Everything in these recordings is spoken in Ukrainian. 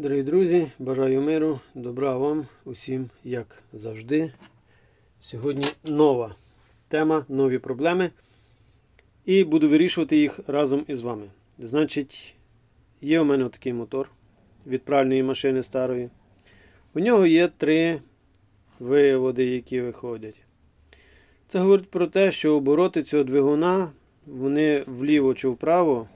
Дорогі друзі, бажаю миру, добра вам усім, як завжди. Сьогодні нова тема, нові проблеми. І буду вирішувати їх разом із вами. Значить, є у мене такий мотор від пральної машини старої. У нього є три виводи, які виходять. Це говорить про те, що обороти цього двигуна вони вліво чи вправо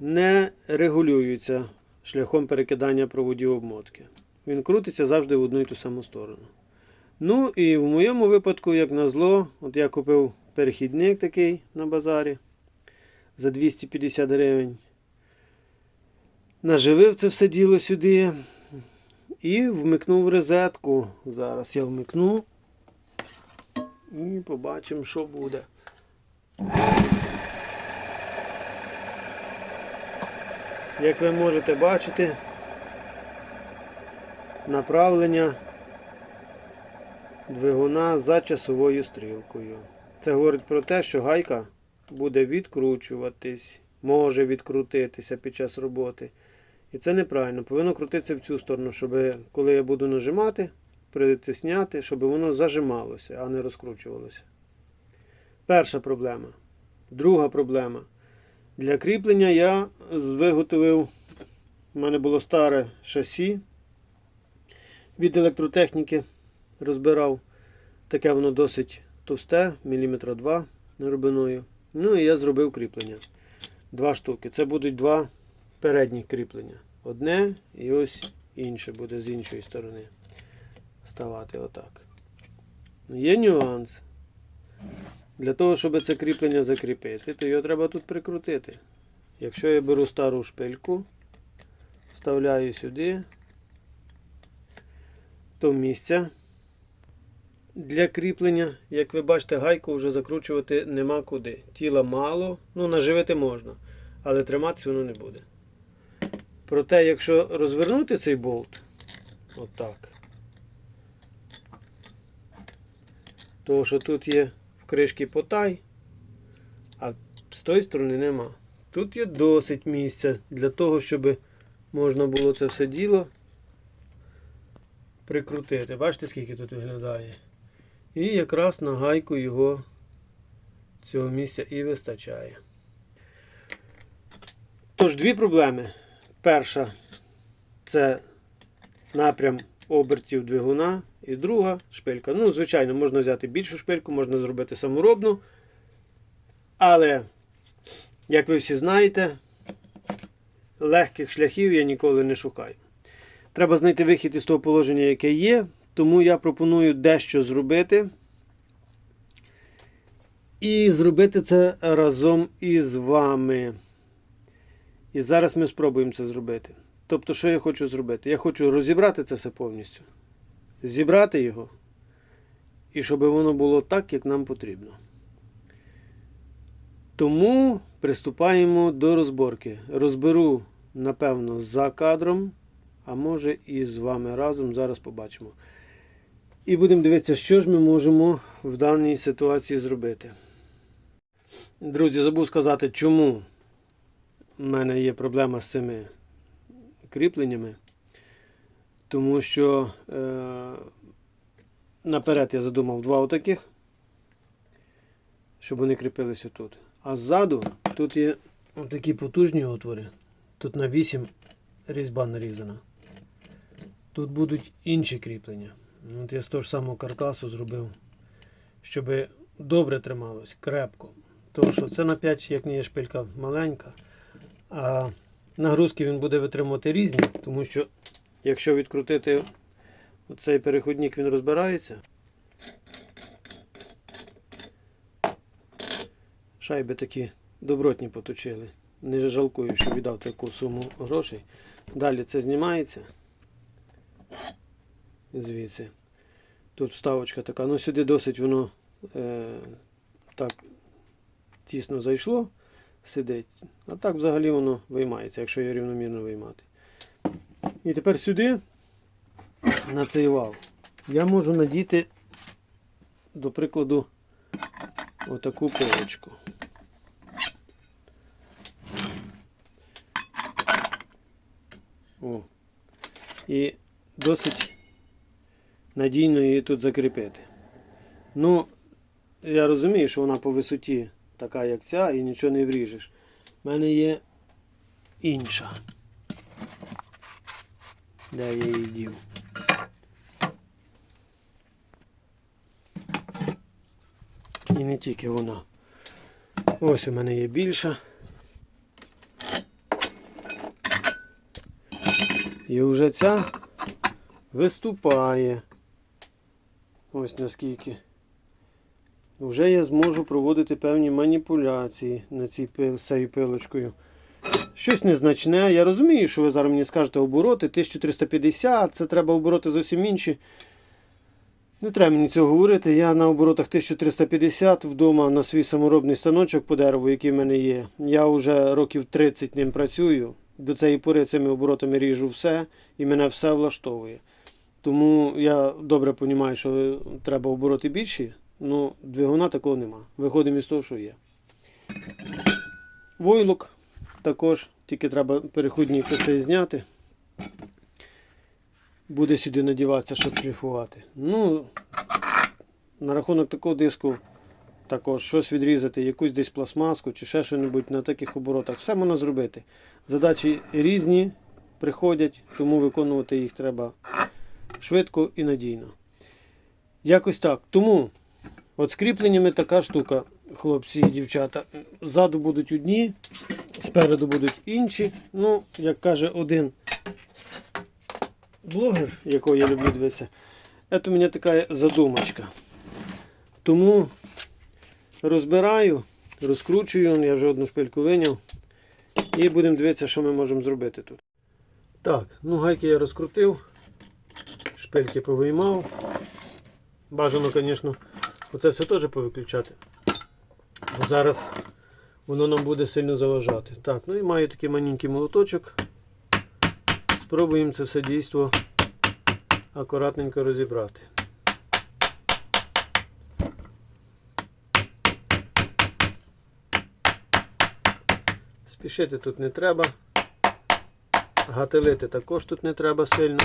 не регулюються шляхом перекидання проводів обмотки. Він крутиться завжди в одну і ту саму сторону. Ну і в моєму випадку, як назло, от я купив перехідник такий на базарі за 250 гривень. Наживив це все діло сюди і вмикнув розетку. Зараз я вмикну і побачимо, що буде. Як ви можете бачити, направлення двигуна за часовою стрілкою. Це говорить про те, що гайка буде відкручуватись, може відкрутитися під час роботи. І це неправильно. Повинно крутитися в цю сторону, щоб коли я буду нажимати, притисняти, щоб воно зажималося, а не розкручувалося. Перша проблема. Друга проблема. Для кріплення я виготовив, у мене було старе шасі від електротехніки розбирав. Таке воно досить товсте, міліметра 2 глибиною. Ну і я зробив кріплення. Два штуки. Це будуть два передні кріплення. Одне і ось інше буде з іншої сторони. Ставати отак. Ну, Є нюанс. Для того, щоб це кріплення закріпити, то його треба тут прикрутити. Якщо я беру стару шпильку, вставляю сюди, то місця для кріплення, як ви бачите, гайку вже закручувати нема куди. Тіла мало, ну наживити можна, але триматися воно не буде. Проте, якщо розвернути цей болт, отак, то що тут є кришки потай, а з тої сторони нема. Тут є досить місця для того, щоб можна було це все діло прикрутити. Бачите, скільки тут виглядає? І якраз на гайку його цього місця і вистачає. Тож, дві проблеми. Перша це напрям обертів двигуна. І друга шпилька. Ну, звичайно, можна взяти більшу шпильку, можна зробити саморобну. Але, як ви всі знаєте, легких шляхів я ніколи не шукаю. Треба знайти вихід із того положення, яке є. Тому я пропоную дещо зробити. І зробити це разом із вами. І зараз ми спробуємо це зробити. Тобто, що я хочу зробити? Я хочу розібрати це все повністю, зібрати його, і щоб воно було так, як нам потрібно. Тому приступаємо до розборки. Розберу, напевно, за кадром, а може і з вами разом. Зараз побачимо. І будемо дивитися, що ж ми можемо в даній ситуації зробити. Друзі, забув сказати, чому в мене є проблема з цими кріпленнями. Тому що е, наперед я задумав два отаких, щоб вони кріпилися тут. А ззаду тут є такі потужні отвори. Тут на 8 різьба нарізана. Тут будуть інші кріплення. От я з того ж самого каркасу зробив, щоб добре трималось, крепко. Тому що це на 5, як не є шпилька маленька, а нагрузки він буде витримувати різні, тому що якщо відкрутити оцей переходник, він розбирається. Шайби такі добротні поточили. Не жалкую, що віддав таку суму грошей. Далі це знімається. Звідси. Тут вставочка така. Ну сюди досить воно е, так тісно зайшло, сидить. А так взагалі воно виймається, якщо його рівномірно виймати. І тепер сюди, на цей вал, я можу надіти, до прикладу, отаку полочку. О. І досить надійно її тут закріпити. Ну, я розумію, що вона по висоті така, як ця, і нічого не вріжеш. У мене є інша. Де я її дів? І не тільки вона. Ось у мене є більша. І вже ця виступає. Ось наскільки. Вже я зможу проводити певні маніпуляції на цій цією пилочкою. Щось незначне. Я розумію, що ви зараз мені скажете обороти 1350, це треба обороти зовсім інші. Не треба мені цього говорити. Я на оборотах 1350 вдома на свій саморобний станочок по дереву, який в мене є. Я вже років 30 ним працюю. До цієї пори цими оборотами ріжу все і мене все влаштовує. Тому я добре розумію, що треба обороти більші, але двигуна такого нема. Виходимо із того, що є. Войлок також, тільки треба переходні коси зняти. Буде сюди надіватися, щоб шліфувати. Ну, на рахунок такого диску також щось відрізати, якусь десь пластмаску чи ще щось на таких оборотах. Все можна зробити. Задачі різні приходять, тому виконувати їх треба швидко і надійно. Якось так. Тому от з кріпленнями така штука, хлопці і дівчата. Ззаду будуть одні, спереду будуть інші. Ну, як каже один блогер, якого я люблю дивитися, це у мене така задумочка. Тому розбираю, розкручую, я вже одну шпильку виняв. І будемо дивитися, що ми можемо зробити тут. Так, ну гайки я розкрутив, шпильки повиймав. Бажано, звісно, оце все теж повиключати. Бо зараз воно нам буде сильно заважати. Так, ну і маю такий маленький молоточок. Спробуємо це все дійство акуратненько розібрати. Спішити тут не треба. Гателити також тут не треба сильно.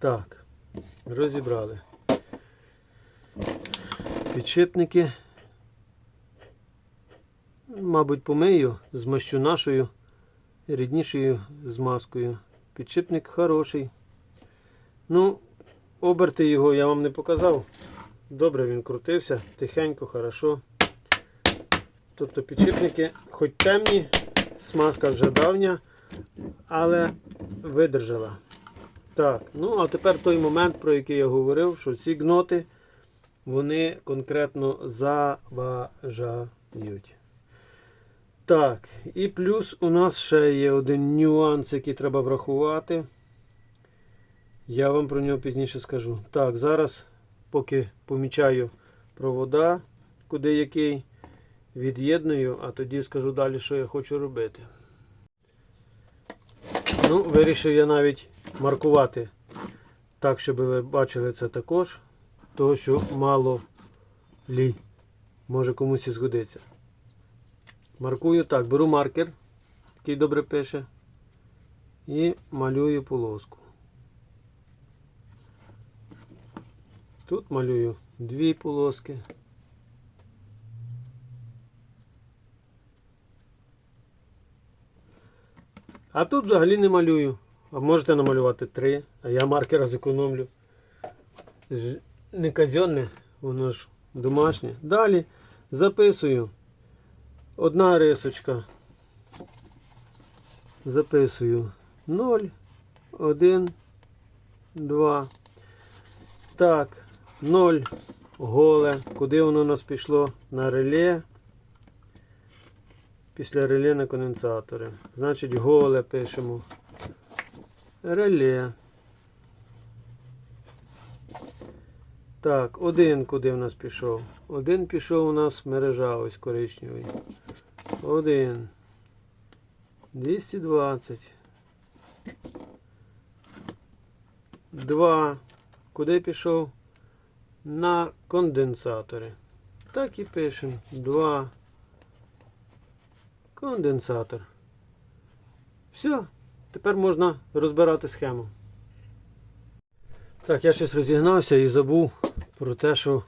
Так, розібрали. Підшипники. Мабуть, помию, змащу нашою ріднішою змазкою. Підшипник хороший. Ну, оберти його я вам не показав. Добре він крутився, тихенько, хорошо. Тобто підшипники хоч темні, смазка вже давня, але видержала. Так, ну а тепер той момент, про який я говорив, що ці гноти вони конкретно заважають. Так, і плюс у нас ще є один нюанс, який треба врахувати. Я вам про нього пізніше скажу. Так, зараз, поки помічаю провода, куди який, від'єдную, а тоді скажу далі, що я хочу робити. Ну, вирішив я навіть маркувати так, щоб ви бачили це також, того що мало лі. Може комусь і згодиться. Маркую так, беру маркер, який добре пише, і малюю полоску. Тут малюю дві полоски. А тут взагалі не малюю. А можете намалювати три, а я маркера зекономлю. Не казенне, воно ж домашнє. Далі записую. Одна рисочка. Записую 0, 1, 2. Так, 0 голе. Куди воно у нас пішло? На реле. Після реле на конденсатори. Значить, голе пишемо. Реле. Так, один куди в нас пішов? Один пішов у нас мережа ось коричневий. Один. 220. Два. Куди пішов? На конденсатори. Так і пишемо. Два. Конденсатор. Все. Тепер можна розбирати схему. Так, я щось розігнався і забув про те, що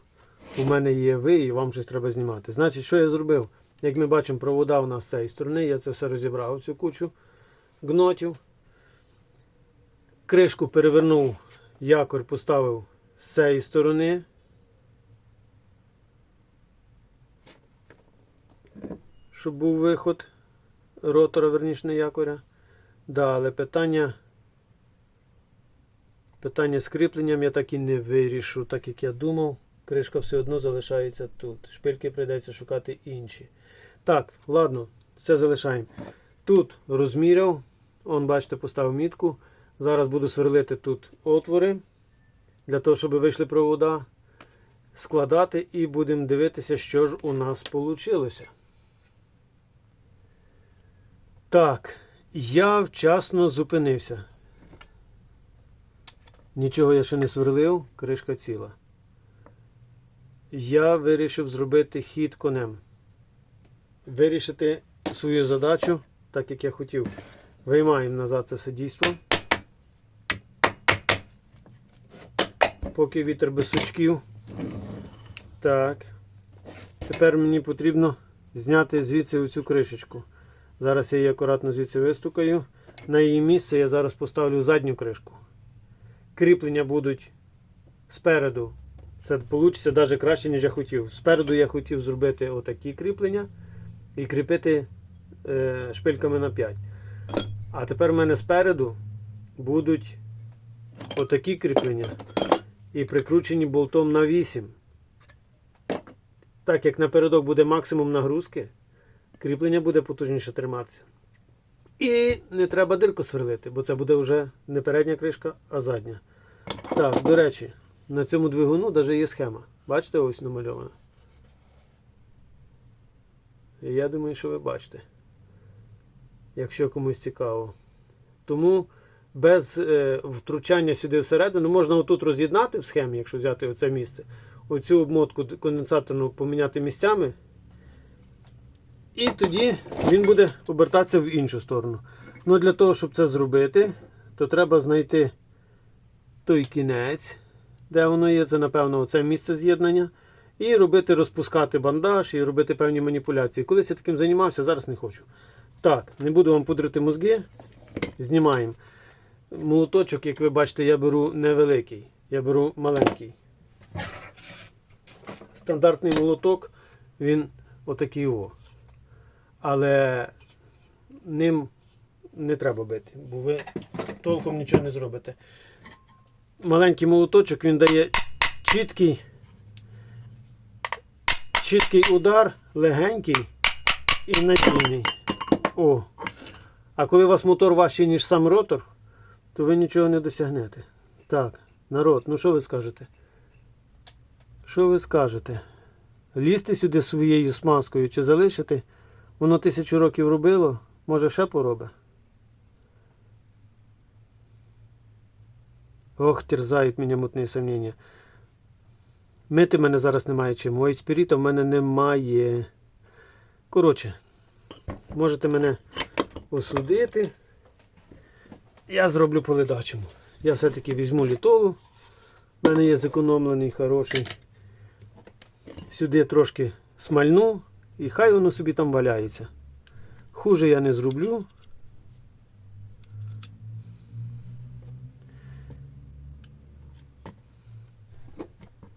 у мене є ви і вам щось треба знімати. Значить, що я зробив? Як ми бачимо, провода у нас з цієї сторони, я це все розібрав, цю кучу гнотів. Кришку перевернув, якорь поставив з цієї сторони. Щоб був виход ротора, верніше якоря. Да, але питання. Питання з кріпленням я так і не вирішу, так як я думав. Кришка все одно залишається тут. Шпильки прийдеться шукати інші. Так, ладно, це залишаємо. Тут розміряв. Он, бачите, поставив мітку. Зараз буду сверлити тут отвори. Для того, щоб вийшли провода. Складати і будемо дивитися, що ж у нас вийшло. Так, я вчасно зупинився. Нічого я ще не сверлив, кришка ціла. Я вирішив зробити хід конем. Вирішити свою задачу, так як я хотів. Виймаємо назад це все дійство. Поки вітер без сучків. Так. Тепер мені потрібно зняти звідси оцю кришечку. Зараз я її акуратно звідси вистукаю. На її місце я зараз поставлю задню кришку. Кріплення будуть спереду. Це вийде навіть краще, ніж я хотів. Спереду я хотів зробити отакі кріплення і кріпити е, шпильками на 5. А тепер в мене спереду будуть отакі кріплення і прикручені болтом на 8. Так як напередок буде максимум нагрузки, кріплення буде потужніше триматися. І не треба дирку сверлити, бо це буде вже не передня кришка, а задня. Так, до речі, на цьому двигуну навіть є схема. Бачите, ось намальована. Я думаю, що ви бачите. Якщо комусь цікаво. Тому без е, втручання сюди всередину можна отут роз'єднати в схемі, якщо взяти оце місце. Оцю обмотку конденсаторну поміняти місцями. І тоді він буде обертатися в іншу сторону. Ну, для того, щоб це зробити, то треба знайти той кінець, де воно є. Це, напевно, це місце з'єднання. І робити, розпускати бандаж і робити певні маніпуляції. Колись я таким займався, зараз не хочу. Так, не буду вам пудрити мозги. Знімаємо. Молоточок, як ви бачите, я беру невеликий. Я беру маленький. Стандартний молоток, він отакий о. Але ним не треба бити, бо ви толком нічого не зробите. Маленький молоточок він дає чіткий, чіткий удар, легенький і надійний. О. А коли у вас мотор важчий, ніж сам ротор, то ви нічого не досягнете. Так, народ, ну що ви скажете? Що ви скажете? Лізти сюди своєю смазкою чи залишити? Воно тисячу років робило, може ще поробить. Ох, терзають мене мутні сумніння. Мити мене зараз немає чим. Ой, спіріта в мене немає. Коротше, можете мене осудити. Я зроблю по ледачому. Я все-таки візьму літолу. У мене є зекономлений хороший. Сюди трошки смальну і хай воно собі там валяється. Хуже я не зроблю.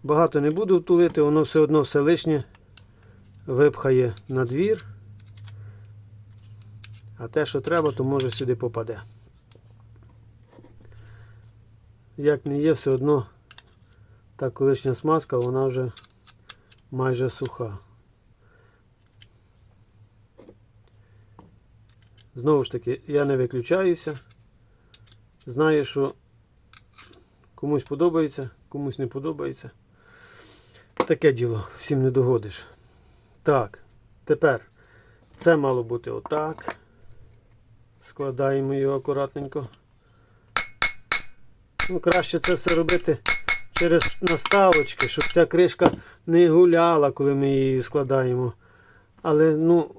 Багато не буду втулити, воно все одно все лишнє випхає на двір. А те, що треба, то може сюди попаде. Як не є, все одно та колишня смазка, вона вже майже суха. Знову ж таки, я не виключаюся. Знаю, що комусь подобається, комусь не подобається. Таке діло, всім не догодиш. Так, тепер це мало бути отак. Складаємо його акуратненько. Ну, краще це все робити через наставочки, щоб ця кришка не гуляла, коли ми її складаємо. Але ну,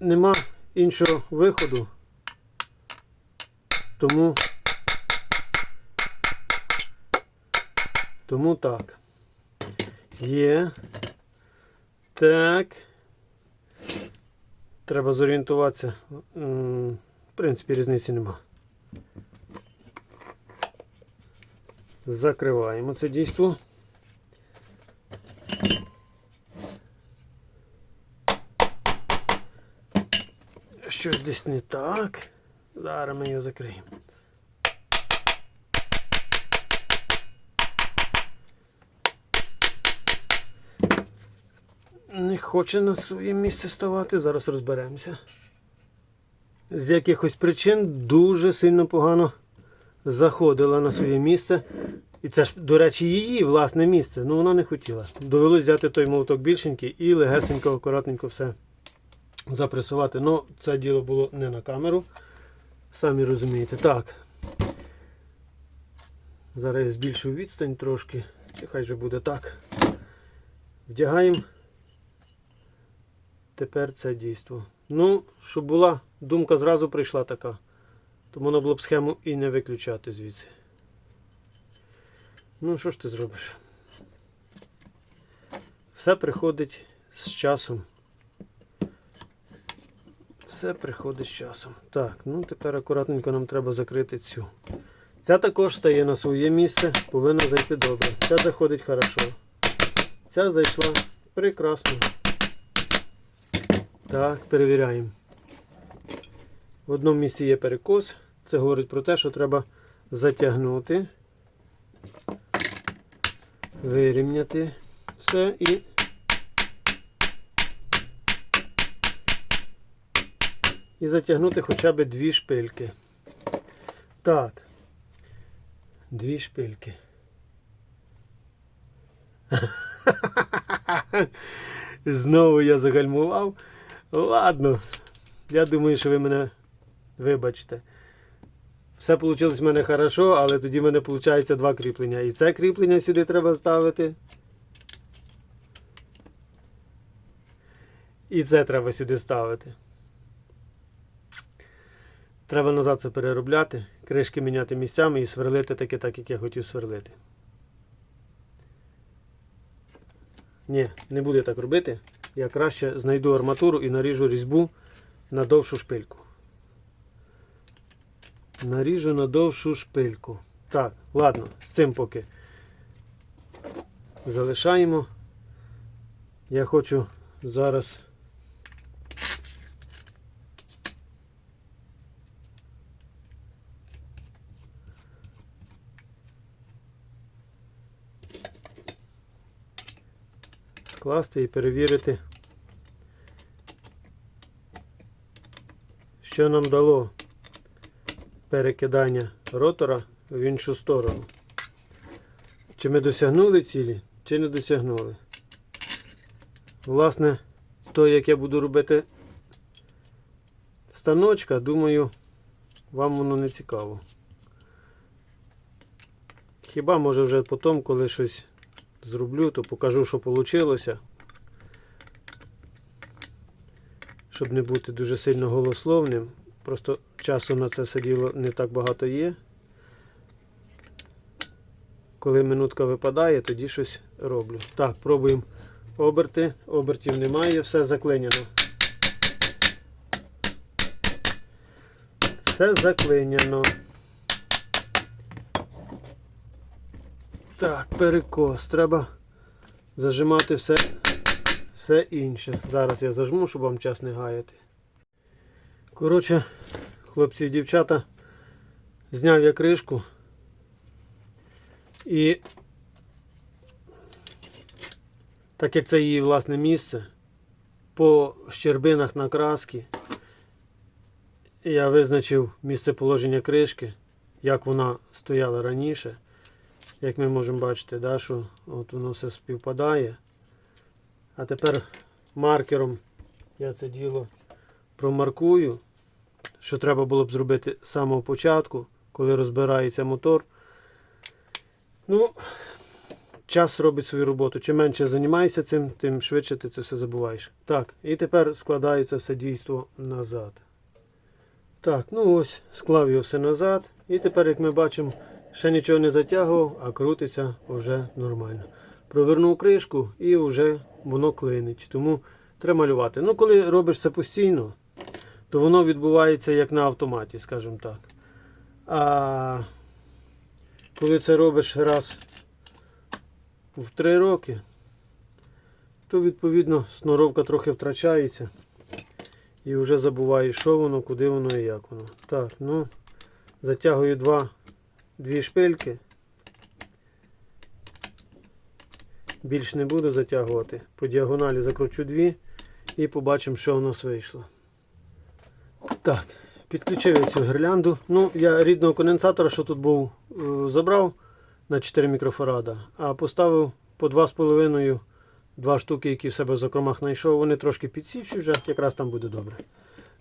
нема іншого виходу. Тому. Тому так. Є. Так. Треба зорієнтуватися. В принципі, різниці нема. Закриваємо це дійство. Щось десь не так. Зараз ми його закриємо. Не хоче на своє місце ставати, зараз розберемося. З якихось причин дуже сильно погано заходила на своє місце. І це ж, до речі, її власне місце. Ну вона не хотіла. Довелося взяти той молоток більшенький і легесенько, акуратненько все запресувати. Ну, це діло було не на камеру. Самі розумієте. Так. Зараз я збільшу відстань трошки. Хай же буде так. Вдягаємо. Тепер це дійство. Ну, щоб була думка зразу прийшла така. То можна було б схему і не виключати звідси. Ну, що ж ти зробиш? Все приходить з часом. Все приходить з часом. Так, ну тепер акуратненько нам треба закрити цю. Ця також стає на своє місце, повинна зайти добре. Ця заходить хорошо. Ця зайшла прекрасно. Так, перевіряємо. В одному місці є перекос. Це говорить про те, що треба затягнути, вирівняти все і і затягнути хоча б дві шпильки. Так. Дві шпильки. Знову я загальмував. Ладно. Я думаю, що ви мене вибачте. Все вийшло в мене хорошо, але тоді в мене виходить два кріплення. І це кріплення сюди треба ставити. І це треба сюди ставити. Треба назад це переробляти, кришки міняти місцями і сверлити таке так, як я хотів сверлити. Ні, не буду я так робити. Я краще знайду арматуру і наріжу різьбу на довшу шпильку. Наріжу на довшу шпильку. Так, ладно, з цим поки залишаємо. Я хочу зараз. Скласти і перевірити, що нам дало перекидання ротора в іншу сторону. Чи ми досягнули цілі, чи не досягнули. Власне, то, як я буду робити станочка, думаю, вам воно не цікаво. Хіба може вже потім, коли щось зроблю, то покажу, що вийшло. Щоб не бути дуже сильно голословним. Просто часу на це все діло не так багато є. Коли минутка випадає, тоді щось роблю. Так, пробуємо оберти. Обертів немає, все заклинено. Все заклинено. Так, перекос. Треба зажимати все, все інше. Зараз я зажму, щоб вам час не гаяти. Коротше, хлопці і дівчата, зняв я кришку і так як це її власне місце, по щербинах на краски я визначив місце положення кришки, як вона стояла раніше. Як ми можемо бачити, да, що от воно все співпадає. А тепер маркером я це діло промаркую, що треба було б зробити з самого початку, коли розбирається мотор. Ну, час робить свою роботу. Чим менше займаєшся цим, тим швидше ти це все забуваєш. Так, і тепер складається все дійство назад. Так, ну ось, склав його все назад. І тепер, як ми бачимо, ще нічого не затягував, а крутиться вже нормально. Провернув кришку і вже воно клинить. Тому треба малювати. Ну, коли робиш це постійно, то воно відбувається як на автоматі, скажімо так. А коли це робиш раз в 3 роки, то відповідно сноровка трохи втрачається. І вже забуваєш, що воно, куди воно і як воно. Так, ну, затягую два, дві шпильки. Більш не буду затягувати. По діагоналі закручу дві і побачимо, що у нас вийшло. Так, підключив я цю гірлянду. Ну, я рідного конденсатора, що тут був, е, забрав на 4 мікрофарада, а поставив по 2,5 два штуки, які в себе в закромах знайшов. Вони трошки підсівші вже, якраз там буде добре.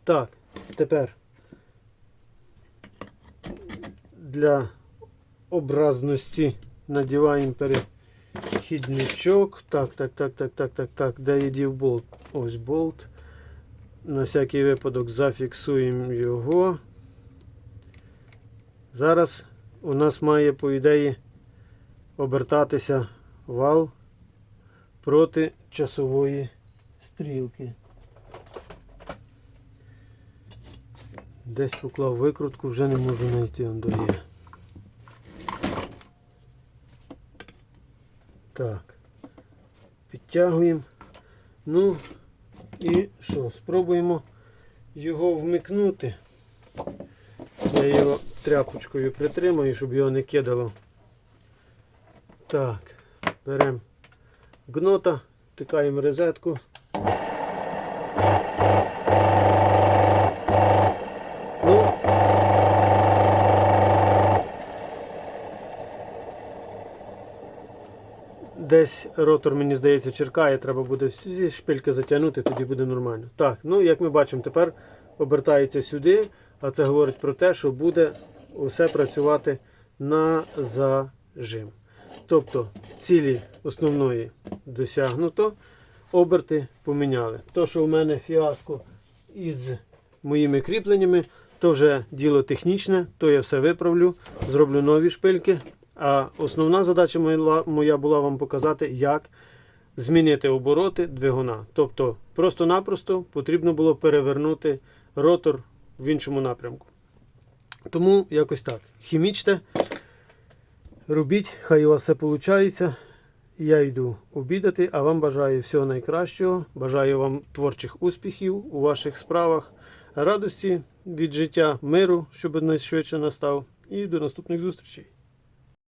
Так, тепер для образності надіваємо перехідничок. Так, так, так, так, так, так, так. Де я дів болт? Ось болт. На всякий випадок зафіксуємо його. Зараз у нас має, по ідеї, обертатися вал проти часової стрілки. Десь поклав викрутку, вже не можу знайти он до є. Так. Підтягуємо. Ну і що, спробуємо його вмикнути. Я його тряпочкою притримаю, щоб його не кидало. Так, беремо гнота, втикаємо розетку. Ну, десь ротор, мені здається, черкає, треба буде всі шпильки затягнути, тоді буде нормально. Так, ну як ми бачимо, тепер обертається сюди, а це говорить про те, що буде усе працювати на зажим. Тобто цілі основної досягнуто, оберти поміняли. То, що в мене фіаско із моїми кріпленнями, то вже діло технічне, то я все виправлю, зроблю нові шпильки. А основна задача моя, була вам показати, як змінити обороти двигуна. Тобто, просто-напросто потрібно було перевернути ротор в іншому напрямку. Тому якось так. Хімічте, робіть, хай у вас все виходить. Я йду обідати, а вам бажаю всього найкращого. Бажаю вам творчих успіхів у ваших справах, радості від життя, миру, щоб найшвидше настав. І до наступних зустрічей.